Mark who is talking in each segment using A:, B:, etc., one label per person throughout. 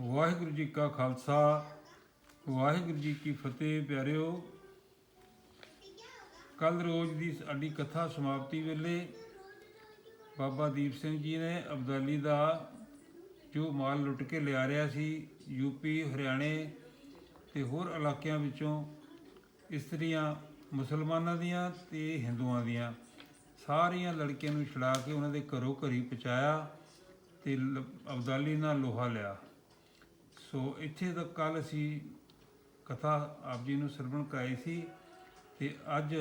A: ਵਾਹਿਗੁਰੂ ਜੀ ਕਾ ਖਾਲਸਾ, ਵਾਹਿਗੁਰੂ ਜੀ ਕੀ ਫਤਿਹ ਪਿਆਰਿਓ। ਕੱਲ ਰੋਜ਼ ਦੀ ਸਾਡੀ ਕਥਾ ਸਮਾਪਤੀ ਵੇਲੇ ਬਾਬਾ ਦੀਪ ਸਿੰਘ ਜੀ ਨੇ ਅਬਦਾਲੀ ਦਾ ਜੋ ਮਾਲ ਲੁੱਟ ਕੇ ਲਿਆ ਰਿਹਾ ਸੀ ਯੂਪੀ ਹਰਿਆਣੇ ਤੇ ਹੋਰ ਇਲਾਕਿਆਂ ਵਿੱਚੋਂ ਇਸਤਰੀਆਂ, ਮੁਸਲਮਾਨਾਂ ਦੀਆਂ ਤੇ ਹਿੰਦੂਆਂ ਦੀਆਂ। ਸਾਰੀਆਂ ਲੜਕੀਆਂ ਨੂੰ ਛੁਡਾ ਕੇ ਉਹਨਾਂ ਦੇ ਘਰੋਂ ਘਰੀ ਪਹੁੰਚਾਇਆ ਤੇ ਲ- ਅਬਦਾਲੀ ਨਾਲ ਲੋਹਾ ਲਿਆ। ਸੋ ਇੱਥੇ ਤਾਂ ਕੱਲ ਅਸੀਂ ਕਥਾ ਆਪ ਜੀ ਨੂੰ ਸਰਵਣ ਕਰਾਈ ਸੀ ਤੇ ਅੱਜ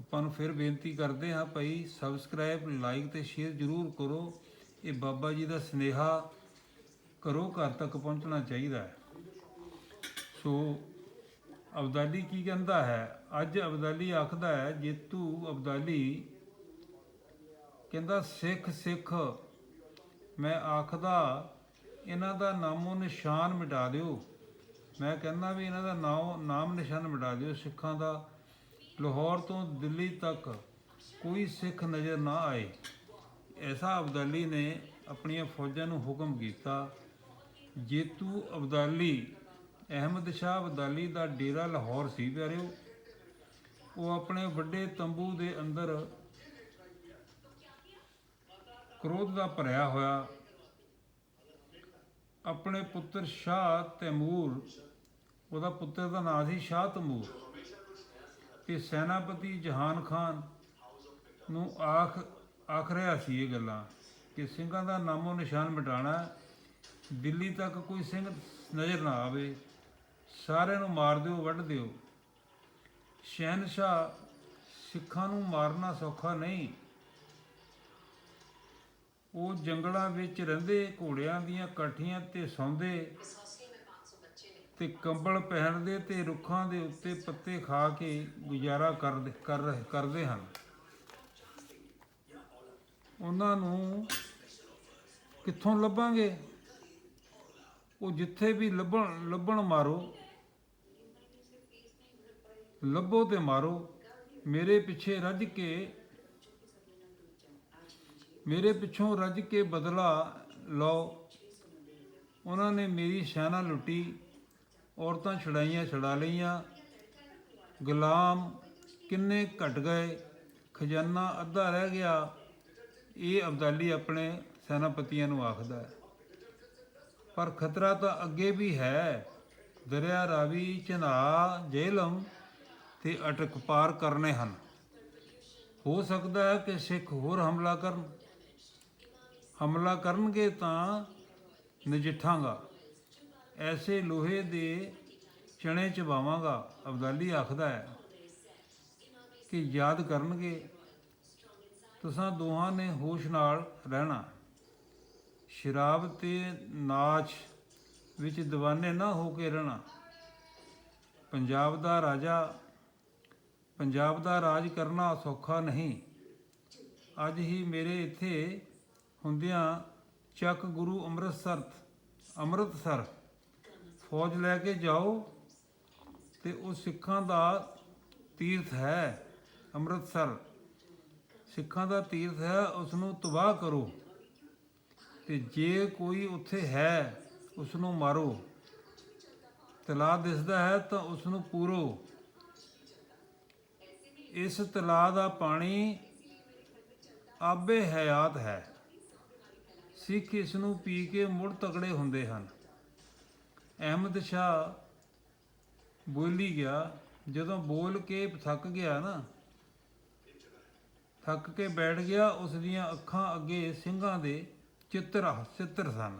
A: ਆਪਾਂ ਨੂੰ ਫਿਰ ਬੇਨਤੀ ਕਰਦੇ ਹਾਂ ਭਾਈ ਸਬਸਕ੍ਰਾਈਬ ਲਾਈਕ ਤੇ ਸ਼ੇਅਰ ਜ਼ਰੂਰ ਕਰੋ। ਇਹ ਬਾਬਾ ਜੀ ਦਾ ਸਨੇਹਾ ਕਰੋ ਘਰ ਤੱਕ ਪਹੁੰਚਣਾ ਚਾਹੀਦਾ ਹੈ। ਸੋ ਅਬਦਾਲੀ ਕੀ ਕਹਿੰਦਾ ਹੈ? ਅੱਜ ਅਬਦਾਲੀ ਆਖਦਾ ਹੈ, ਜੇਤੂ ਅਬਦਾਲੀ ਕਹਿੰਦਾ, ਸਿੱਖ ਸਿੱਖ, ਮੈਂ ਆਖਦਾ ਇਹਨਾਂ ਦਾ ਨਾਮੋ ਨਿਸ਼ਾਨ ਮਿਟਾ ਦਿਓ। ਮੈਂ ਕਹਿੰਦਾ ਵੀ ਇਹਨਾਂ ਦਾ ਨਾਮ ਨਾਮ ਨਿਸ਼ਾਨ ਮਿਟਾ ਦਿਓ ਸਿੱਖਾਂ ਦਾ। ਲਾਹੌਰ ਤੋਂ ਦਿੱਲੀ ਤੱਕ ਕੋਈ ਸਿੱਖ ਨਜ਼ਰ ਨਾ ਆਏ। ਐਸਾ ਅਬਦਾਲੀ ਨੇ ਆਪਣੀਆਂ ਫੌਜਾਂ ਨੂੰ ਹੁਕਮ ਕੀਤਾ। ਜੇਤੂ ਅਬਦਾਲੀ, ਅਹਿਮਦ ਸ਼ਾਹ ਅਬਦਾਲੀ ਦਾ ਡੇਰਾ ਲਾਹੌਰ ਸੀ ਪਿਆਰਿਓ। ਉਹ ਆਪਣੇ ਵੱਡੇ ਤੰਬੂ ਦੇ ਅੰਦਰ ਕ੍ਰੋਧ ਦਾ ਭਰਿਆ ਹੋਇਆ ਆਪਣੇ ਪੁੱਤਰ ਸ਼ਾਹ ਤੈਮੂਰ, ਉਹਦਾ ਪੁੱਤਰ ਦਾ ਨਾਂ ਸੀ ਸ਼ਾਹ ਤੈਮੂਰ। ਤੇ ਸੈਨਾਪਤੀ ਜਹਾਨ ਖਾਨ ਨੂੰ ਆਖ ਆਖ ਰਿਹਾ ਸੀ ਇਹ ਗੱਲਾਂ ਕਿ ਸਿੰਘਾਂ ਦਾ ਨਾਮੋ ਨਿਸ਼ਾਨ ਮਿਟਾਣਾ ਦਿੱਲੀ ਤੱਕ ਕੋਈ ਸਿੰਘ ਨਜ਼ਰ ਨਾ ਆਵੇ, ਸਾਰਿਆਂ ਨੂੰ ਮਾਰ ਦਿਓ, ਵੱਢ ਦਿਓ। ਸ਼ਹਿਨशाह ਸਿੱਖਾਂ ਨੂੰ ਮਾਰਨਾ ਸੌਖਾ ਨਹੀਂ। ਉਹ ਜੰਗਲਾਂ ਵਿੱਚ ਰਹਿੰਦੇ, ਘੋੜਿਆਂ ਦੀਆਂ ਕਾਠੀਆਂ ਤੇ ਸੌਂਦੇ ਤੇ ਕੰਬਲ ਪਹਿਨਦੇ ਤੇ ਰੁੱਖਾਂ ਦੇ ਉੱਤੇ ਪੱਤੇ ਖਾ ਕੇ ਗੁਜ਼ਾਰਾ ਕਰਦੇ, ਕਰ ਰਹੇ, ਕਰਦੇ ਹਨ। ਉਹਨਾਂ ਨੂੰ ਕਿੱਥੋਂ ਲੱਭਾਂਗੇ? ਉਹ ਜਿੱਥੇ ਵੀ ਲੱਭਣ ਲੱਭਣ ਮਾਰੋ। ਲੱਭੋ ਤੇ ਮਾਰੋ। ਮੇਰੇ ਪਿੱਛੇ ਰੱਜ ਕੇ ਮੇਰੇ ਪਿੱਛੋਂ ਰੱਜ ਕੇ ਬਦਲਾ ਲਓ। ਉਹਨਾਂ ਨੇ ਮੇਰੀ ਸ਼ਾਨਾ ਲੁੱਟੀ, ਔਰਤਾਂ ਛੜਾਈਆਂ ਛੜਾ ਲਈਆਂ। ਗੁਲਾਮ ਕਿੰਨੇ ਘਟ ਗਏ, ਖਜ਼ਾਨਾ ਅੱਧਾ ਰਹਿ ਗਿਆ। ਇਹ ਅਬਦਾਲੀ ਆਪਣੇ ਸੈਨਾਪਤੀਆਂ ਨੂੰ ਆਖਦਾ ਹੈ। ਪਰ ਖਤਰਾ ਤਾਂ ਅੱਗੇ ਵੀ ਹੈ। ਦਰਿਆ ਰਾਵੀ ਚਨਾ ਜੇਲਮ ਤੇ ਅਟਕ ਪਾਰ ਕਰਨੇ ਹਨ। ਹੋ ਸਕਦਾ ਹੈ ਕਿ ਸਿੱਖ ਹੋਰ ਹਮਲਾ ਕਰਨ। ਹਮਲਾ ਕਰਨਗੇ ਤਾਂ ਨਜਿੱਠਾਂਗਾ। ਐਸੇ ਲੋਹੇ ਦੇ ਚਣੇ ਚਬਾਵਾਂਗਾ, ਅਬਦਾਲੀ ਆਖਦਾ ਹੈ ਕਿ ਯਾਦ ਕਰਨਗੇ, ਤੁਸਾਂ ਦੋਹਾਂ ਨੇ ਹੋਸ਼ ਨਾਲ ਰਹਿਣਾ। ਸ਼ਰਾਬ ਤੇ ਨਾਚ ਵਿੱਚ دیਵਾਨੇ ਨਾ ਹੋ ਕੇ ਰਹਿਣਾ। ਪੰਜਾਬ ਦਾ ਰਾਜਾ, ਪੰਜਾਬ ਦਾ ਰਾਜ ਕਰਨਾ ਸੌਖਾ ਨਹੀਂ। ਅੱਜ ਹੀ ਮੇਰੇ ਇੱਥੇ ਹੁੰਦਿਆਂ ਚੱਕ ਗੁਰੂ ਅੰਮ੍ਰਿਤਸਰ ਅੰਮ੍ਰਿਤਸਰ ਫੌਜ ਲੈ ਕੇ ਜਾਓ ਤੇ ਉਹ ਸਿੱਖਾਂ ਦਾ ਤੀਰਥ ਹੈ ਅੰਮ੍ਰਿਤਸਰ। ਸਿੱਖਾਂ ਦਾ ਤੀਰਥ ਹੈ ਉਸ ਨੂੰ ਤਬਾਹ ਕਰੋ ਤੇ ਜੇ ਕੋਈ ਉੱਥੇ ਹੈ ਉਸ ਨੂੰ ਮਾਰੋ। ਤਲਾਅ ਦਿਸਦਾ ਹੈ ਤਾਂ ਉਸ ਨੂੰ ਪੂਰੋ। ਇਸ ਤਲਾਅ ਦਾ ਪਾਣੀ ਆਬੇ ਹਯਾਤ ਹੈ। ਸਿੱਖ ਇਸ ਨੂੰ ਪੀ ਕੇ ਮੁੜ ਤਕੜੇ ਹੁੰਦੇ ਹਨ। ਅਹਿਮਦ ਸ਼ਾਹ ਬੋਲੀ ਗਿਆ, ਜਦੋਂ ਬੋਲ ਕੇ ਥੱਕ ਗਿਆ ਨਾ, ਥੱਕ ਕੇ ਬੈਠ ਗਿਆ, ਉਸ ਦੀਆਂ ਅੱਖਾਂ ਅੱਗੇ ਸਿੰਘਾਂ ਦੇ ਚਿੱਤਰ ਚਿੱਤਰ ਸਨ।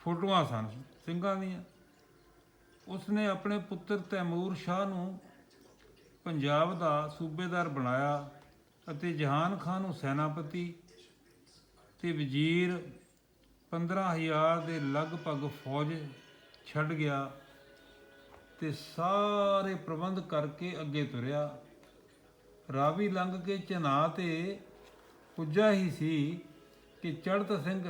A: ਫੋਟੋਆਂ ਸਨ ਸਿੰਘਾਂ ਦੀਆਂ। ਉਸਨੇ ਆਪਣੇ ਪੁੱਤਰ ਤੈਮੂਰ ਸ਼ਾਹ ਨੂੰ ਪੰਜਾਬ ਦਾ ਸੂਬੇਦਾਰ ਬਣਾਇਆ ਅਤੇ ਜਹਾਨ ਖਾਨ ਨੂੰ ਸੈਨਾਪਤੀ ਤੇ ਵਜ਼ੀਰ 15000 ਦੇ ਲਗਭਗ ਫੌਜ ਛੱਡ ਗਿਆ ਤੇ ਸਾਰੇ ਪ੍ਰਬੰਧ ਕਰਕੇ ਅੱਗੇ ਤੁਰਿਆ। ਰਾਵੀ ਲੰਘ ਕੇ ਚਨਾ ਤੇ ਪੁੱਜਾ ਹੀ ਸੀ ਕਿ ਚੜਤ ਸਿੰਘ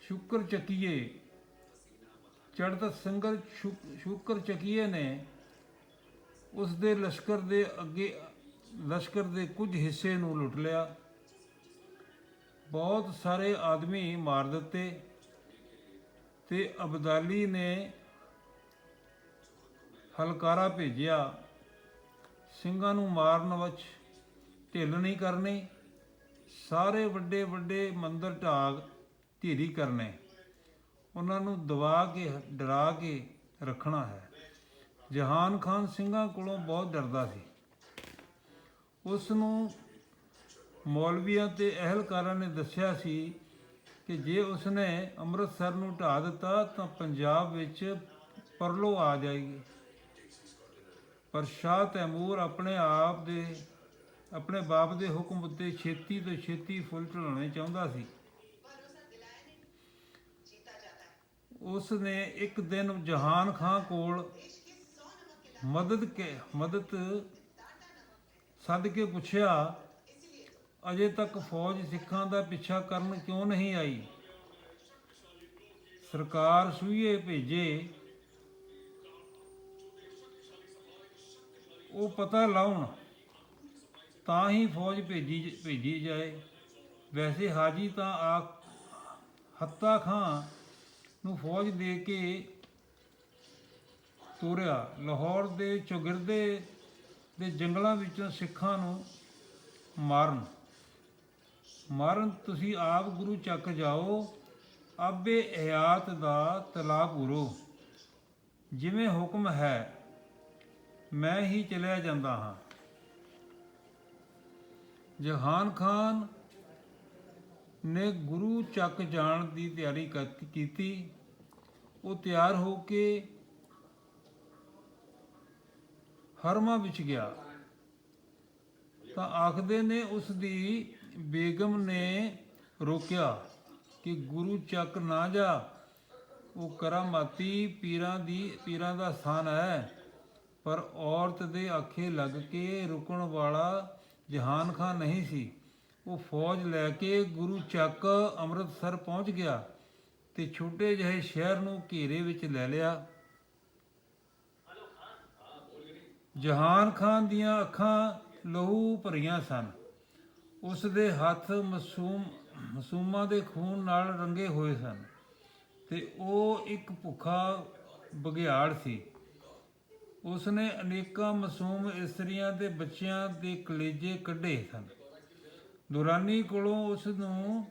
A: ਸ਼ੁਕਰ ਚੱਕੀਏ ਚੜਤ ਸਿੰਘ ਸ਼ੁਕ- ਸ਼ੁਕਰ ਚੱਕੀਏ ਨੇ ਉਸ ਦੇ ਲਸ਼ਕਰ ਦੇ ਅੱਗੇ ਲਸ਼ਕਰ ਦੇ ਕੁਝ ਹਿੱਸੇ ਨੂੰ ਲੁੱਟ ਲਿਆ। ਬਹੁਤ ਸਾਰੇ ਆਦਮੀ ਮਾਰ ਦਿੱਤੇ ਤੇ ਅਬਦਾਲੀ ਨੇ ਹਲਕਾਰਾ ਭੇਜਿਆ। ਸਿੰਘਾਂ ਨੂੰ ਮਾਰਨ ਵਿੱਚ ਢਿੱਲ ਨਹੀਂ ਕਰਨੀ, ਸਾਰੇ ਵੱਡੇ ਵੱਡੇ ਮੰਦਰ ਢਾਗ ਧੀਰੀ ਕਰਨੇ। ਉਹਨਾਂ ਨੂੰ ਦਬਾ ਕੇ, ਡਰਾ ਕੇ ਰੱਖਣਾ ਹੈ। ਜਹਾਨ ਖਾਨ ਸਿੰਘਾਂ ਕੋਲੋਂ ਬਹੁਤ ਡਰਦਾ ਸੀ। ਉਸ ਨੂੰ ਮੌਲਵੀਆਂ ਤੇ ਅਹਿਲਕਾਰਾਂ ਨੇ ਦੱਸਿਆ ਸੀ ਕਿ ਜੇ ਉਸਨੇ ਅੰਮ੍ਰਿਤਸਰ ਨੂੰ ਢਾ ਦਿੱਤਾ ਤਾਂ ਪੰਜਾਬ ਵਿੱਚ ਪਰਲੋ ਆ ਜਾਏਗੀ। ਪਰ ਸ਼ਾਹ ਤੈਮੂਰ ਆਪਣੇ ਆਪ ਦੇ, ਆਪਣੇ ਬਾਪ ਦੇ ਹੁਕਮ ਉੱਤੇ ਛੇਤੀ ਤੋਂ ਛੇਤੀ ਫੁੱਲ ਢਲਾਉਣੇ ਚਾਹੁੰਦਾ ਸੀ। ਉਸ ਨੇ ਇੱਕ ਦਿਨ ਜਹਾਨ ਖਾਨ ਕੋਲ ਮਦਦ ਕੇ, ਮਦਦ ਸੱਦ ਕੇ ਪੁੱਛਿਆ, ਅਜੇ ਤੱਕ ਫੌਜ ਸਿੱਖਾਂ ਦਾ ਪਿੱਛਾ ਕਰਨ ਕਿਉਂ ਨਹੀਂ ਆਈ? ਸਰਕਾਰ ਸੂਈਏ ਭੇਜੇ। ਉਹ ਪਤਾ ਲਾਉਣ, ਤਾਂ ਹੀ ਫੌਜ ਭੇਜੀ ਭੇਜੀ ਜਾਏ। ਵੈਸੇ ਹਾਜੀ ਤਾਂ ਆ ਹੱਤਾ ਖਾਂ ਨੂੰ ਫੌਜ ਦੇ ਕੇ ਤੋਰਿਆ। ਲਾਹੌਰ ਦੇ ਚੌਗਿਰਦੇ ਦੇ ਜੰਗਲਾਂ ਵਿੱਚੋਂ ਸਿੱਖਾਂ ਨੂੰ ਮਾਰਨ। ਮਾਰਨ ਤੁਸੀਂ ਆਪ ਗੁਰੂ ਚੱਕ ਜਾਓ ਆਬੇ ਹਯਾਤ ਦਾ ਤਲਾ ਪੂਰੋ ਜਿਵੇਂ ਹੁਕਮ ਹੈ, ਮੈਂ ਹੀ ਚਲਿਆ ਜਾਂਦਾ ਹਾਂ। ਜਹਾਨ ਖਾਨ ਨੇ ਗੁਰੂ ਚੱਕ ਜਾਣ ਦੀ ਤਿਆਰੀ ਕਰ- ਕੀਤੀ। ਉਹ ਤਿਆਰ ਹੋ ਕੇ ਹਰਮਾ ਵਿੱਚ ਗਿਆ। ਤਾਂ ਆਖਦੇ ਨੇ ਉਸ ਦੀ ਬੇਗਮ ਨੇ ਰੋਕਿਆ ਕਿ ਗੁਰੂ ਚੱਕ ਨਾ ਜਾ। ਉਹ ਕਰਾਮਾਤੀ ਪੀਰਾਂ ਦੀ, ਪੀਰਾਂ ਦਾ ਸਥਾਨ ਹੈ, ਪਰ ਔਰਤ ਦੇ ਆਖੇ ਲੱਗ ਕੇ ਰੁਕਣ ਵਾਲਾ ਜਹਾਨ ਖਾਨ ਨਹੀਂ ਸੀ। ਉਹ ਫੌਜ ਲੈ ਕੇ ਗੁਰੂ ਚੱਕ ਅੰਮ੍ਰਿਤਸਰ ਪਹੁੰਚ ਗਿਆ ਤੇ ਛੋਟੇ ਜਿਹੇ ਸ਼ਹਿਰ ਨੂੰ ਘੇਰੇ ਵਿੱਚ ਲੈ ਲਿਆ। ਜਹਾਨ ਖਾਨ ਦੀਆਂ ਅੱਖਾਂ ਲਹੂ ਭਰੀਆਂ ਸਨ। ਉਸ ਦੇ ਹੱਥ ਮਾਸੂਮ, ਮਾਸੂਮਾਂ ਦੇ ਖੂਨ ਨਾਲ ਰੰਗੇ ਹੋਏ ਸਨ ਤੇ ਉਹ ਇੱਕ ਭੁੱਖਾ ਬਗਿਆੜ ਸੀ। ਉਸ ਨੇ ਅਨੇਕਾਂ ਮਾਸੂਮ ਇਸਤਰੀਆਂ ਤੇ ਬੱਚਿਆਂ ਦੇ ਕਲੇਜੇ ਕੱਢੇ ਸਨ। ਦੁਰਾਨੀ ਕੋਲੋਂ ਉਸ ਨੂੰ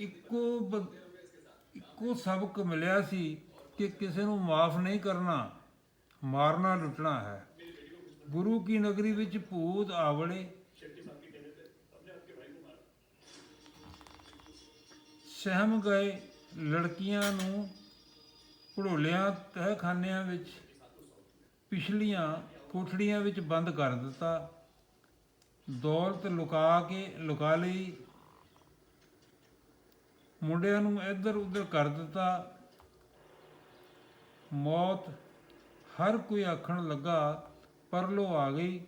A: ਇੱਕੋ ਇੱਕੋ ਸਬਕ ਮਿਲਿਆ ਸੀ ਕਿ ਕਿਸੇ ਨੂੰ ਮਾਫ ਨਹੀਂ ਕਰਨਾ। ਮਾਰਨਾ ਲੁੱਟਣਾ ਹੈ। ਗੁਰੂ ਕੀ ਨਗਰੀ ਵਿੱਚ ਭੂਤ ਆਵਲੇ ਸਹਿਮ ਗਏ ਲੜਕੀਆਂ ਨੂੰ ਭੜੋਲਿਆਂ ਤਹਿਖਾਨਿਆਂ ਵਿੱਚ ਪਿਛਲੀਆਂ ਕੋਠੜੀਆਂ ਵਿੱਚ ਬੰਦ ਕਰ ਦਿੱਤਾ। ਦੌਲਤ ਲੁਕਾ ਕੇ ਲੁਕਾ ਲਈ। ਮੁੰਡਿਆਂ ਨੂੰ ਇੱਧਰ ਉੱਧਰ ਕਰ ਦਿੱਤਾ। ਮੌਤ ਹਰ ਕੋਈ ਆਖਣ ਲੱਗਾ, ਪਰਲੋ ਆ ਗਈ,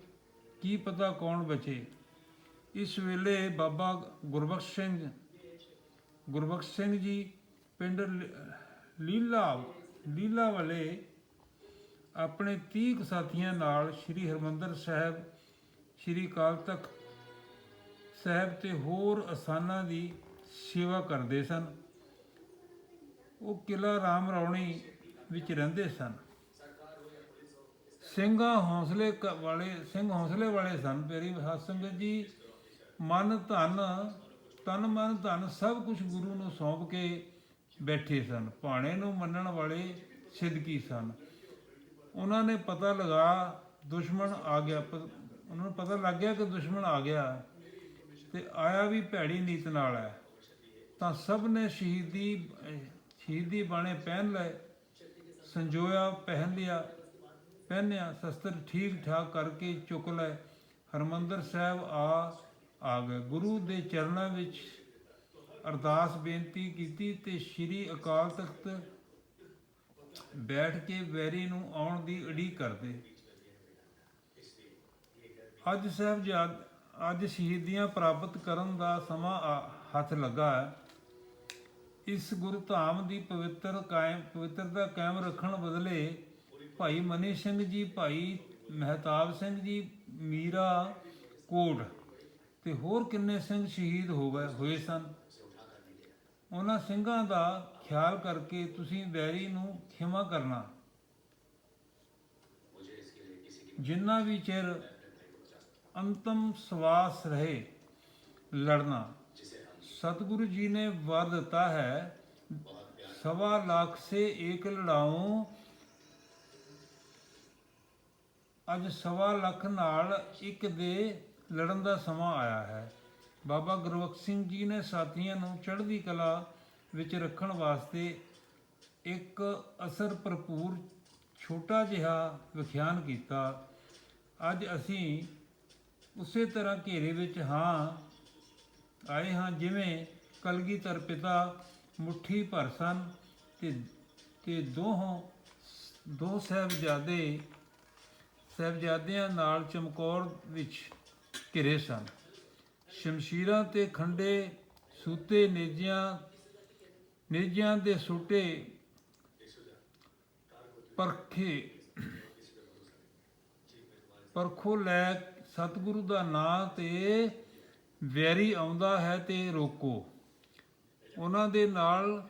A: ਕੀ ਪਤਾ ਕੌਣ ਬਚੇ। ਇਸ ਵੇਲੇ ਬਾਬਾ ਗੁਰਬਖਸ਼ ਸਿੰਘ ਗੁਰਬਖਸ਼ ਸਿੰਘ ਜੀ ਪਿੰਡ ਲ- ਲੀਲਾ ਲੀਲਾ ਵਾਲੇ ਆਪਣੇ 30 ਕੁ ਸਾਥੀਆਂ ਨਾਲ ਸ੍ਰੀ ਹਰਮੰਦਰ ਸਾਹਿਬ, ਸ੍ਰੀ ਅਕਾਲ ਤਖਤ ਸਾਹਿਬ ਤੇ ਹੋਰ ਅਸਥਾਨਾਂ ਦੀ ਸੇਵਾ ਕਰਦੇ ਸਨ। ਉਹ ਕਿਲਾ ਰਾਮ ਰੌਣੀ ਵਿੱਚ ਰਹਿੰਦੇ ਸਨ। ਸਿੰਘਾਂ ਹੌਸਲੇ ਕ- ਵਾਲੇ, ਸਿੰਘ ਹੌਸਲੇ ਵਾਲੇ ਸਨ ਮੇਰੀ ਸੰਗਤ ਜੀ। ਮਨ ਧਨ, ਤਨ ਮਨ ਧਨ ਸਭ ਕੁਝ ਗੁਰੂ ਨੂੰ ਸੌਂਪ ਕੇ ਬੈਠੇ ਸਨ। ਭਾਣੇ ਨੂੰ ਮੰਨਣ ਵਾਲੇ ਸਿੱਧਕੀ ਸਨ। ਉਹਨਾਂ ਨੇ ਪਤਾ ਲਗਾ ਦੁਸ਼ਮਣ ਆ ਗਿਆ। ਪ- ਉਹਨਾਂ ਨੂੰ ਪਤਾ ਲੱਗ ਗਿਆ ਕਿ ਦੁਸ਼ਮਣ ਆ ਗਿਆ ਤੇ ਆਇਆ ਵੀ ਭੈੜੀ ਨੀਤ ਨਾਲ ਹੈ। ਤਾਂ ਸਭ ਨੇ ਸ਼ਹੀਦੀ ਸ਼ਹੀਦੀ ਬਾਣੇ ਪਹਿਨ ਲਏ, ਸੰਜੋਇਆ ਪਹਿਨ ਲਿਆ। ਪਹਿਨਿਆ ਸ਼ਸਤਰ ਠੀਕ ਠਾਕ ਕਰਕੇ ਚੁੱਕ ਲਏ ਹਰਮੰਦਰ ਸਾਹਿਬ ਆ ਆ ਗਏ। ਗੁਰੂ ਦੇ ਚਰਨਾਂ ਵਿੱਚ ਅਰਦਾਸ ਬੇਨਤੀ ਕੀਤੀ ਤੇ ਸ੍ਰੀ ਅਕਾਲ ਤਖਤ ਬੈਠ ਕੇ ਵੈਰੀ ਨੂੰ ਆਉਣ ਦੀ ਉਡੀਕ ਕਰਦੇ। ਅੱਜ ਸਾਹਿਬ ਜਦ ਅੱਜ ਸ਼ਹੀਦੀਆਂ ਪ੍ਰਾਪਤ ਕਰਨ ਦਾ ਸਮਾਂ ਆ- ਹੱਥ ਲੱਗਾ ਹੈ। ਇਸ ਗੁਰੂ ਧਾਮ ਦੀ ਪਵਿੱਤਰ ਕਾਇਮ, ਪਵਿੱਤਰਤਾ ਕਾਇਮ ਰੱਖਣ ਬਦਲੇ ਭਾਈ ਮਨੀ ਸਿੰਘ ਜੀ, ਭਾਈ ਮਹਿਤਾਬ ਸਿੰਘ ਜੀ, ਮੀਰਾ ਕੋਟ ਤੇ ਹੋਰ ਕਿੰਨੇ ਸਿੰਘ ਸ਼ਹੀਦ ਹੋ ਗਏ ਹੋਏ ਸਨ? ਉਹਨਾਂ ਸਿੰਘਾਂ ਦਾ ਖਿਆਲ ਕਰਕੇ ਤੁਸੀਂ ਵੈਰੀ ਨੂੰ ਖਿਮਾ ਕਰਨਾ। ਜਿੰਨਾ ਵੀ ਚਿਰ ਅੰਤਮ ਸਵਾਸ ਰਹੇ ਲੜਨਾ। ਸਤਿਗੁਰੂ ਜੀ ਨੇ ਵਰ ਦਿੱਤਾ ਹੈ, ਸਵਾ ਲੱਖ ਸੇ ਏਕ ਲੜਾਉ ਅੱਜ ਸਵਾ ਲੱਖ ਨਾਲ ਇੱਕ ਦੇ ਲੜਨ ਦਾ ਸਮਾਂ ਆਇਆ ਹੈ। ਬਾਬਾ ਗੁਰਬਖਸ਼ ਸਿੰਘ ਜੀ ਨੇ ਸਾਥੀਆਂ ਨੂੰ ਚੜ੍ਹਦੀ ਕਲਾ ਵਿੱਚ ਰੱਖਣ ਵਾਸਤੇ ਇੱਕ ਅਸਰ ਭਰਪੂਰ ਛੋਟਾ ਜਿਹਾ ਵਿਖਿਆਨ ਕੀਤਾ। ਅੱਜ ਅਸੀਂ ਉਸੇ ਤਰ੍ਹਾਂ ਘੇਰੇ ਵਿੱਚ ਹਾਂ, ਆਏ ਹਾਂ ਜਿਵੇਂ ਕਲਗੀਧਰ ਪਿਤਾ ਮੁਠੀ ਭਰ ਸਨ ਤੇ ਤੇ ਦੋਹੋਂ, ਦੋ ਸਾਹਿਬਜ਼ਾਦੇ ਸਾਹਿਬਜ਼ਾਦਿਆਂ ਨਾਲ ਚਮਕੌਰ ਵਿੱਚ ਘਿਰੇ ਸਨ। ਸ਼ਮਸ਼ੀਰਾਂ ਤੇ ਖੰਡੇ ਸੂਤੇ ਨੇਜਿਆਂ ਨੇਜਿਆਂ ਦੇ ਸੂਟੇ ਪਰਖੇ, ਪਰਖੋ ਲੈ ਸਤਿਗੁਰੂ ਦਾ ਨਾਂ ਤੇ ਵੈਰੀ ਆਉਂਦਾ ਹੈ ਤੇ ਰੋਕੋ। ਉਹਨਾਂ ਦੇ ਨਾਲ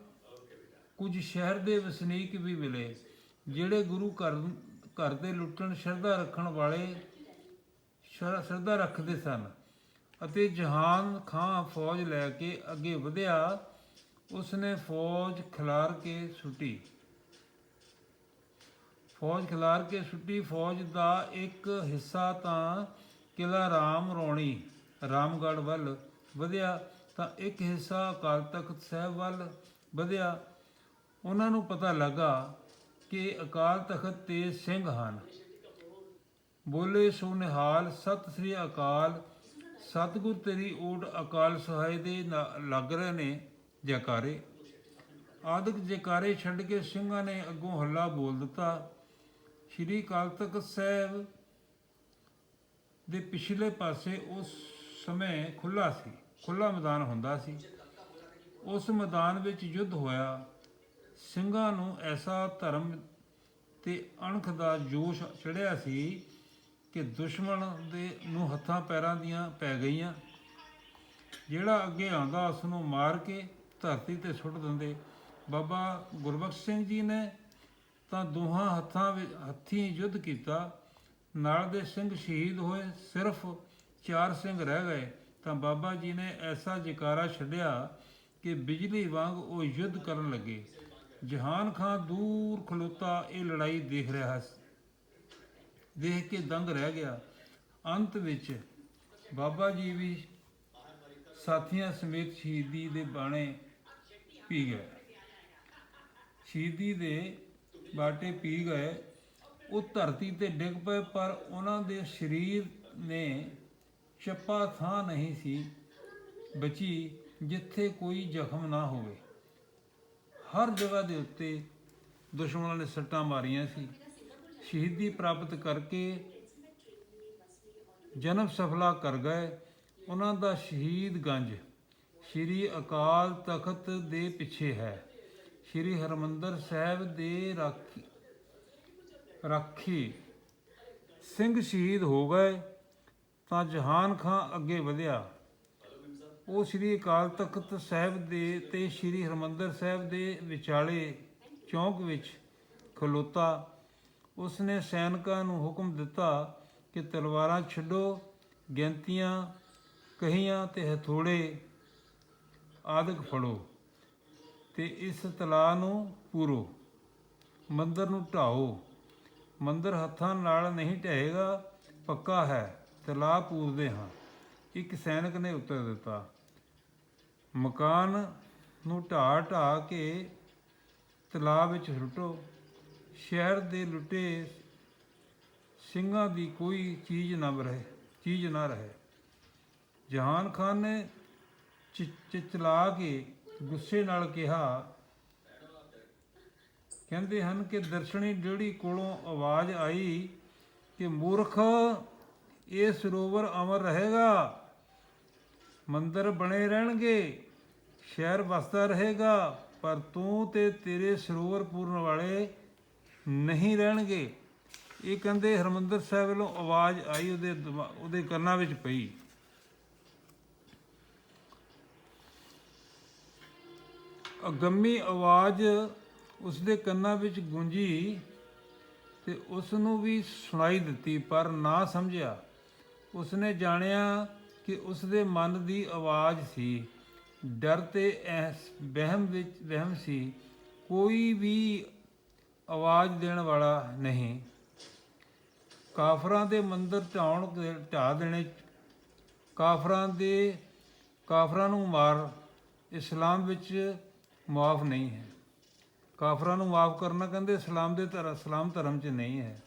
A: ਕੁਝ ਸ਼ਹਿਰ ਦੇ ਵਸਨੀਕ ਵੀ ਮਿਲੇ, ਜਿਹੜੇ ਗੁਰੂ ਘਰ ਘਰ ਦੇ ਲੁੱਟਣ, ਸ਼ਰਧਾ ਰੱਖਣ ਵਾਲੇ ਸ਼ਰ- ਸ਼ਰਧਾ ਰੱਖਦੇ ਸਨ ਅਤੇ ਜਹਾਨ ਖਾਂ ਫੌਜ ਲੈ ਕੇ ਅੱਗੇ ਵਧਿਆ, ਉਸਨੇ ਫੌਜ ਖਿਲਾਰ ਕੇ ਸੁੱਟੀ। ਫੌਜ ਖਿਲਾਰ ਕੇ ਸੁੱਟੀ, ਫੌਜ ਦਾ ਇੱਕ ਹਿੱਸਾ ਤਾਂ ਕਿਲਾ ਰਾਮ ਰੌਣੀ, ਰਾਮਗੜ੍ਹ ਵੱਲ ਵਧਿਆ ਤਾਂ ਇੱਕ ਹਿੱਸਾ ਅਕਾਲ ਤਖਤ ਸਾਹਿਬ ਵੱਲ ਵਧਿਆ। ਉਹਨਾਂ ਨੂੰ ਪਤਾ ਲੱਗਾ ਕਿ ਅਕਾਲ ਤਖਤ ਤੇ ਸਿੰਘ ਹਨ। ਬੋਲੇ ਸੋ ਨਿਹਾਲ ਸਤਿ ਸ੍ਰੀ ਅਕਾਲ, ਸਤਿਗੁਰ ਤੇਰੀ ਓਟ ਅਕਾਲ ਸਹਾਇ ਦੇ ਨਾ- ਲੱਗ ਰਹੇ ਨੇ ਜੈਕਾਰੇ। ਆਦਿਕ ਜੈਕਾਰੇ ਛੱਡ ਕੇ ਸਿੰਘਾਂ ਨੇ ਅੱਗੋਂ ਹੱਲਾ ਬੋਲ ਦਿੱਤਾ। ਸ਼੍ਰੀ ਅਕਾਲ ਤਖਤ ਸਾਹਿਬ ਦੇ ਪਿਛਲੇ ਪਾਸੇ ਉਸ ਸਮੇਂ ਖੁੱਲਾ ਸੀ ਖੁੱਲਾ ਮੈਦਾਨ ਹੁੰਦਾ ਸੀ। ਉਸ ਮੈਦਾਨ ਵਿੱਚ ਯੁੱਧ ਹੋਇਆ। ਸਿੰਘਾਂ ਨੂੰ ਐਸਾ ਧਰਮ ਤੇ ਅਣਖ ਦਾ ਜੋਸ਼ ਚੜਿਆ ਸੀ ਕਿ ਦੁਸ਼ਮਣ ਦੇ ਨੂੰ ਹੱਥਾਂ ਪੈਰਾਂ ਦੀਆਂ ਪੈ ਗਈਆਂ। ਜਿਹੜਾ ਅੱਗੇ ਆਉਂਦਾ, ਉਸ ਨੂੰ ਮਾਰ ਕੇ ਧਰਤੀ ਤੇ ਸੁੱਟ ਦਿੰਦੇ। ਬਾਬਾ ਗੁਰਬਖਸ਼ ਸਿੰਘ ਜੀ ਨੇ ਤਾਂ ਦੋਹਾਂ ਹੱਥਾਂ ਵਿੱਚ ਹੱਥੀਂ ਯੁੱਧ ਕੀਤਾ। ਨਾਲ ਦੇ ਸਿੰਘ ਸ਼ਹੀਦ ਹੋਏ, ਸਿਰਫ ਚਾਰ ਸਿੰਘ ਰਹਿ ਗਏ। ਤਾਂ ਬਾਬਾ ਜੀ ਨੇ ਐਸਾ ਜਕਾਰਾ ਛੱਡਿਆ ਕਿ ਬਿਜਲੀ ਵਾਂਗ ਉਹ ਯੁੱਧ ਕਰਨ ਲੱਗੇ। ਜਹਾਨ ਖਾਂ ਦੂਰ ਖਲੋਤਾ ਇਹ ਲੜਾਈ ਦੇਖ ਰਿਹਾ ਸੀ ਦੇਖ ਕੇ ਦੰਗ ਰਹਿ ਗਿਆ। ਅੰਤ ਵਿੱਚ ਬਾਬਾ ਜੀ ਵੀ ਸਾਥੀਆਂ ਸਮੇਤ ਸ਼ਹੀਦੀ ਦੇ ਬਾਣੇ ਪੀ ਗਏ। ਸ਼ਹੀਦੀ ਦੇ ਬਾਟੇ ਪੀ ਗਏ। ਉਹ ਧਰਤੀ ਤੇ ਡਿੱਗ ਪਏ, ਪਰ ਉਹਨਾਂ ਦੇ ਸਰੀਰ ਨੇ ਚੱਪਾ ਥਾਂ ਨਹੀਂ ਸੀ ਬਚੀ ਜਿੱਥੇ ਕੋਈ ਜ਼ਖਮ ਨਾ ਹੋਵੇ। ਹਰ ਜਗ੍ਹਾ ਦੇ ਉੱਤੇ ਦੁਸ਼ਮਣਾਂ ਨੇ ਸੱਟਾਂ ਮਾਰੀਆਂ ਸੀ। ਸ਼ਹੀਦੀ ਪ੍ਰਾਪਤ ਕਰਕੇ ਜਨਮ ਸਫਲਾ ਕਰ ਗਏ। ਉਹਨਾਂ ਦਾ ਸ਼ਹੀਦ ਗੰਜ ਸ੍ਰੀ ਅਕਾਲ ਤਖਤ ਦੇ ਪਿੱਛੇ ਹੈ। ਸ੍ਰੀ ਹਰਮੰਦਰ ਸਾਹਿਬ ਦੇ ਰਾਖੀ ਰਾਖੀ ਸਿੰਘ ਸ਼ਹੀਦ ਹੋ ਗਏ ਤਾਂ ਜਹਾਨ ਖਾਂ ਅੱਗੇ ਵਧਿਆ। ਉਹ ਸ੍ਰੀ ਅਕਾਲ ਤਖਤ ਸਾਹਿਬ ਦੇ ਤੇ ਸ੍ਰੀ ਹਰਮੰਦਰ ਸਾਹਿਬ ਦੇ ਵਿਚਾਲੇ ਚੌਂਕ ਵਿੱਚ ਖਲੋਤਾ। ਉਸਨੇ ਸੈਨਿਕਾਂ ਨੂੰ ਹੁਕਮ ਦਿੱਤਾ ਕਿ ਤਲਵਾਰਾਂ ਛੱਡੋ ਗਿਣਤੀਆਂ ਕਹੀਆਂ ਤੇ ਹਥੋੜੇ ਆਦਿਕ ਫੜੋ ਤੇ ਇਸ ਤਲਾ ਨੂੰ ਪੂਰੋ, ਮੰਦਰ ਨੂੰ ਢਾਓ ਮੰਦਰ ਹੱਥਾਂ ਨਾਲ ਨਹੀਂ ਢਹੇਗਾ, ਪੱਕਾ ਹੈ ਤਲਾ ਪੂਰਦੇ ਹਾਂ। ਇੱਕ ਸੈਨਿਕ ਨੇ ਉੱਤਰ ਦਿੱਤਾ ਮਕਾਨ ਨੂੰ ਢਾਹ ਢਾਹ ਕੇ ਤਲਾਬ ਵਿੱਚ ਸੁੱਟੋ। ਸ਼ਹਿਰ ਦੇ ਲੁੱਟੇ ਸਿੰਘਾਂ ਦੀ ਕੋਈ ਚੀਜ਼ ਨਾ ਰਹੇ ਚੀਜ਼ ਨਾ ਰਹੇ। ਜਹਾਨ ਖਾਨ ਨੇ ਚਿ- ਚਿਚਲਾ ਕੇ ਗੁੱਸੇ ਨਾਲ ਕਿਹਾ, ਕਹਿੰਦੇ ਹਨ ਕਿ ਦਰਸ਼ਨੀ ਡੇੜੀ ਕੋਲੋਂ ਆਵਾਜ਼ ਆਈ ਕਿ ਮੂਰਖ, ਇਹ ਸਰੋਵਰ ਅਮਰ ਰਹੇਗਾ। ਮੰਦਰ ਬਣੇ ਰਹਿਣਗੇ। ਸ਼ਹਿਰ ਵਸਦਾ ਰਹੇਗਾ, ਪਰ ਤੂੰ ਤੇ ਤੇਰੇ ਸਰੋਵਰ ਪੂਰਨ ਵਾਲੇ ਨਹੀਂ ਰਹਿਣਗੇ। ਇਹ ਕਹਿੰਦੇ ਹਰਮੰਦਰ ਸਾਹਿਬ ਵੱਲੋਂ ਆਵਾਜ਼ ਆਈ ਉਹਦੇ ਉਹਦੇ ਕੰਨਾਂ ਵਿੱਚ ਪਈ। ਅਗੰਮੀ ਆਵਾਜ਼ ਉਸਦੇ ਕੰਨਾਂ ਵਿੱਚ ਗੂੰਜੀ ਤੇ ਉਸ ਨੂੰ ਵੀ ਸੁਣਾਈ ਦਿੱਤੀ, ਪਰ ਨਾ ਸਮਝਿਆ। ਉਸਨੇ ਜਾਣਿਆ ਕਿ ਉਸਦੇ ਮਨ ਦੀ ਆਵਾਜ਼ ਸੀ। ਡਰ ਤੇ ਐਸ ਵਹਿਮ ਵਿੱਚ ਵਹਿਮ ਸੀ। ਕੋਈ ਵੀ ਆਵਾਜ਼ ਦੇਣ ਵਾਲਾ ਨਹੀਂ। ਕਾਫਰਾਂ ਦੇ ਮੰਦਰ ਢਾਉਣ ਦੇ- ਢਾਹ ਦੇਣੇ, ਕਾਫਰਾਂ ਦੇ, ਕਾਫਰਾਂ ਨੂੰ ਮਾਰ, ਇਸਲਾਮ ਵਿੱਚ ਮਾਫ ਨਹੀਂ ਹੈ। ਕਾਫਰਾਂ ਨੂੰ ਮਾਫ ਕਰਨਾ ਕਹਿੰਦੇ ਇਸਲਾਮ ਦੇ ਧਰਮ ਇਸਲਾਮ ਧਰਮ 'ਚ ਨਹੀਂ ਹੈ।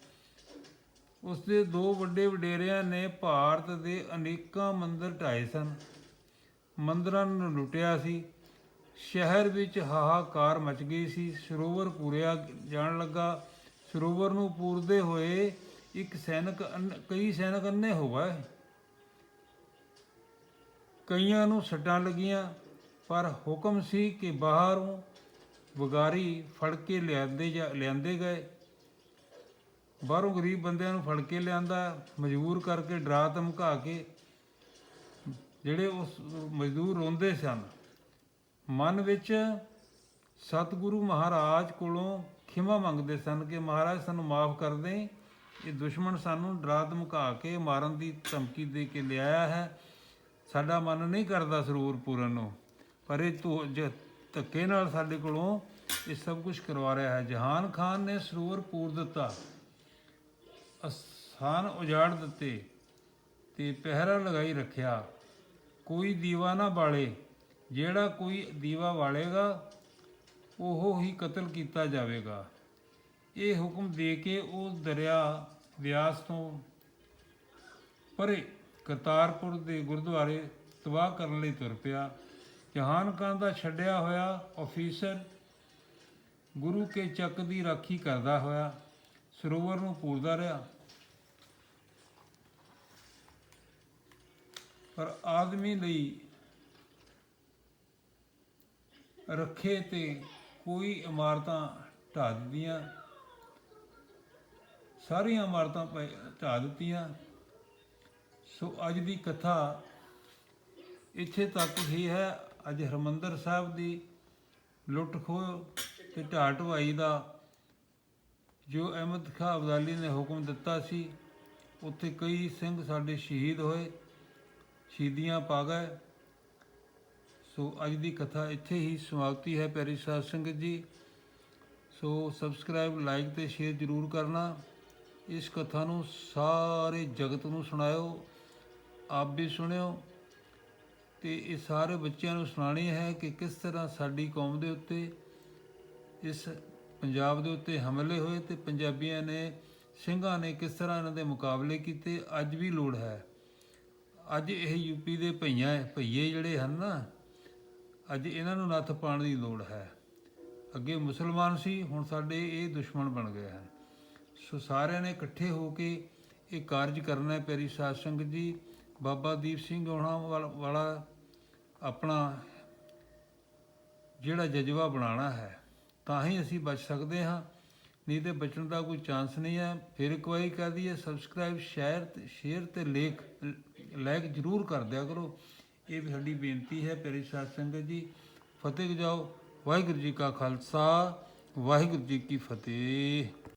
A: ਉਸਦੇ ਦੋ ਵੱਡੇ ਵਡੇਰਿਆਂ ਨੇ ਭਾਰਤ ਦੇ ਅਨੇਕਾਂ ਮੰਦਰ ਢਾਏ ਸਨ। ਮੰਦਰਾਂ ਨੂੰ ਲੁੱਟਿਆ ਸੀ। ਸ਼ਹਿਰ ਵਿੱਚ ਹਾਹਾਕਾਰ ਮਚ ਗਈ ਸੀ। ਸਰੋਵਰ ਪੂਰਿਆ ਜਾਣ ਲੱਗਾ। ਸਰੋਵਰ ਨੂੰ ਪੂਰਦੇ ਹੋਏ ਇੱਕ ਸੈਨਿਕ ਅੰਨ- ਕਈ ਸੈਨਿਕ ਅੰਨੇ ਹੋ ਗਏ। ਕਈਆਂ ਨੂੰ ਸੱਟਾਂ ਲੱਗੀਆਂ, ਪਰ ਹੁਕਮ ਸੀ ਕਿ ਬਾਹਰੋਂ ਵਗਾਰੀ ਫੜ ਕੇ ਲਿਆਂਦੇ ਜਾ, ਲਿਆਂਦੇ ਗਏ। ਬਾਹਰੋਂ ਗਰੀਬ ਬੰਦਿਆਂ ਨੂੰ ਫੜ ਕੇ ਲਿਆਂਦਾ ਮਜਬੂਰ ਕਰਕੇ, ਡਰਾ ਧਮਕਾ ਕੇ, ਜਿਹੜੇ ਉਸ ਮਜ਼ਦੂਰ ਰੋਂਦੇ ਸਨ। ਮਨ ਵਿੱਚ ਸਤਿਗੁਰੂ ਮਹਾਰਾਜ ਕੋਲੋਂ ਖਿਮਾ ਮੰਗਦੇ ਸਨ ਕਿ ਮਹਾਰਾਜ ਸਾਨੂੰ ਮਾਫ ਕਰ ਦੇ ਇਹ ਦੁਸ਼ਮਣ ਸਾਨੂੰ ਡਰਾ ਧਮਕਾ ਕੇ ਮਾਰਨ ਦੀ ਧਮਕੀ ਦੇ ਕੇ ਲਿਆਇਆ ਹੈ। ਸਾਡਾ ਮਨ ਨਹੀਂ ਕਰਦਾ ਸਰੂਰ ਪੂਰਨ ਨੂੰ, ਪਰ ਇਹ ਧੋ- ਜ- ਧੱਕੇ ਨਾਲ ਸਾਡੇ ਕੋਲੋਂ ਇਹ ਸਭ ਕੁਝ ਕਰਵਾ ਰਿਹਾ ਹੈ। ਜਹਾਨ ਖਾਨ ਨੇ ਸਰੂਰ ਪੂਰ ਦਿੱਤਾ। ਅਸਥਾਨ ਉਜਾੜ ਦਿੱਤੇ ਤੇ ਪਹਿਰਾ ਲਗਾਈ ਰੱਖਿਆ। ਕੋਈ ਦੀਵਾ ਨਾ ਬਾਲੇ, ਜਿਹੜਾ ਕੋਈ ਦੀਵਾ ਬਾਲੇਗਾ, ਉਹ ਹੀ ਕਤਲ ਕੀਤਾ ਜਾਵੇਗਾ। ਇਹ ਹੁਕਮ ਦੇ ਕੇ ਉਹ ਦਰਿਆ ਵਿਆਸ ਤੋਂ ਪਰੇ ਕਰਤਾਰਪੁਰ ਦੇ ਗੁਰਦੁਆਰੇ ਤਬਾਹ ਕਰਨ ਲਈ ਤੁਰ ਪਿਆ। ਜਹਾਨ ਖਾਨ ਦਾ ਛੱਡਿਆ ਹੋਇਆ ਅਫੀਸਰ ਗੁਰੂ ਕੇ ਚੱਕ ਦੀ ਰਾਖੀ ਕਰਦਾ ਹੋਇਆ, ਸਰੋਵਰ ਨੂੰ ਪੂਰਦਾ ਰਿਹਾ। ਪਰ ਆਦਮੀ ਲਈ ਰੱਖੇ ਤੇ ਕੋਈ ਇਮਾਰਤਾਂ ਢਾਹ ਦਿੱਤੀਆਂ। ਸਾਰੀਆਂ ਇਮਾਰਤਾਂ ਪੈ- ਢਾਹ ਦਿੱਤੀਆਂ। ਸੋ ਅੱਜ ਦੀ ਕਥਾ ਇੱਥੇ ਤੱਕ ਹੀ ਹੈ। ਅੱਜ ਹਰਮੰਦਰ ਸਾਹਿਬ ਦੀ ਲੁੱਟ ਖੋਹ ਤੇ ਢਾਹ ਢਵਾਈ ਦਾ ਜੋ ਅਹਿਮਦ ਖਾਂ ਅਬਦਾਲੀ ਨੇ ਹੁਕਮ ਦਿੱਤਾ ਸੀ, ਉੱਥੇ ਕਈ ਸਿੰਘ ਸਾਡੇ ਸ਼ਹੀਦ ਹੋਏ। ਸ਼ਹੀਦੀਆਂ ਪਾ ਗਏ। ਸੋ ਅੱਜ ਦੀ ਕਥਾ ਇੱਥੇ ਹੀ ਸਮਾਪਤੀ ਹੈ ਪਿਆਰੀ ਸਾਧ ਸੰਗਤ ਜੀ। ਸੋ ਸਬਸਕ੍ਰਾਈਬ ਲਾਈਕ ਤੇ ਸ਼ੇਅਰ ਜ਼ਰੂਰ ਕਰਨਾ। ਇਸ ਕਥਾ ਨੂੰ ਸਾਰੇ ਜਗਤ ਨੂੰ ਸੁਣਾਇਓ। ਆਪ ਵੀ ਸੁਣਿਓ। ਤੇ ਇਹ ਸਾਰੇ ਬੱਚਿਆਂ ਨੂੰ ਸੁਣਾਣੀ ਹੈ ਕਿ ਕਿਸ ਤਰ੍ਹਾਂ ਸਾਡੀ ਕੌਮ ਦੇ ਉੱਤੇ, ਇਸ ਪੰਜਾਬ ਦੇ ਉੱਤੇ ਹਮਲੇ ਹੋਏ ਤੇ ਪੰਜਾਬੀਆਂ ਨੇ, ਸਿੰਘਾਂ ਨੇ ਕਿਸ ਤਰ੍ਹਾਂ ਇਹਨਾਂ ਦੇ ਮੁਕਾਬਲੇ ਕੀਤੇ, ਅੱਜ ਵੀ ਲੋੜ ਹੈ। ਅੱਜ ਇਹ ਯੂਪੀ ਦੇ ਭਈਆਂ ਭਈਏ ਜਿਹੜੇ ਹਨ ਨਾ, ਅੱਜ ਇਹਨਾਂ ਨੂੰ ਨੱਥ ਪਾਉਣ ਦੀ ਲੋੜ ਹੈ। ਅੱਗੇ ਮੁਸਲਮਾਨ ਸੀ, ਹੁਣ ਸਾਡੇ ਇਹ ਦੁਸ਼ਮਣ ਬਣ ਗਏ ਹਨ। ਸੋ ਸਾਰਿਆਂ ਨੇ ਇਕੱਠੇ ਹੋ ਕੇ ਇਹ ਕਾਰਜ ਕਰਨਾ ਹੈ। ਪਿਆਰੀ ਸਾਧ ਸੰਗਤ ਜੀ, ਬਾਬਾ ਦੀਪ ਸਿੰਘ ਹੋਣਾ ਵਾਲ- ਵਾਲਾ ਆਪਣਾ ਜਿਹੜਾ ਜਜ਼ਬਾ ਬਣਾਉਣਾ ਹੈ, ਤਾਂ ਹੀ ਅਸੀਂ ਬਚ ਸਕਦੇ ਹਾਂ। ਨਹੀਂ ਤੇ ਬਚਣ ਦਾ ਕੋਈ ਚਾਂਸ ਨਹੀਂ ਹੈ। ਫਿਰ ਇੱਕ ਵਾਰੀ ਕਹਿ ਦਈਏ ਸਬਸਕ੍ਰਾਈਬ ਸ਼ੇਅਰ ਤੇ ਸ਼ੇਅਰ ਤੇ ਲੇਖ ਲਾਈਕ ਜਰੂਰ ਕਰ ਦਿਆ ਕਰੋ। ਇਹ ਵੀ ਸਾਡੀ ਬੇਨਤੀ ਹੈ ਪਿਆਰੀ ਸਾਧ ਸੰਗਤ ਜੀ। ਫਤਿਹ ਜਾਓ ਵਾਹਿਗੁਰੂ ਜੀ ਕਾ ਖਾਲਸਾ। ਵਾਹਿਗੁਰੂ ਜੀ ਕੀ ਫਤਿਹ।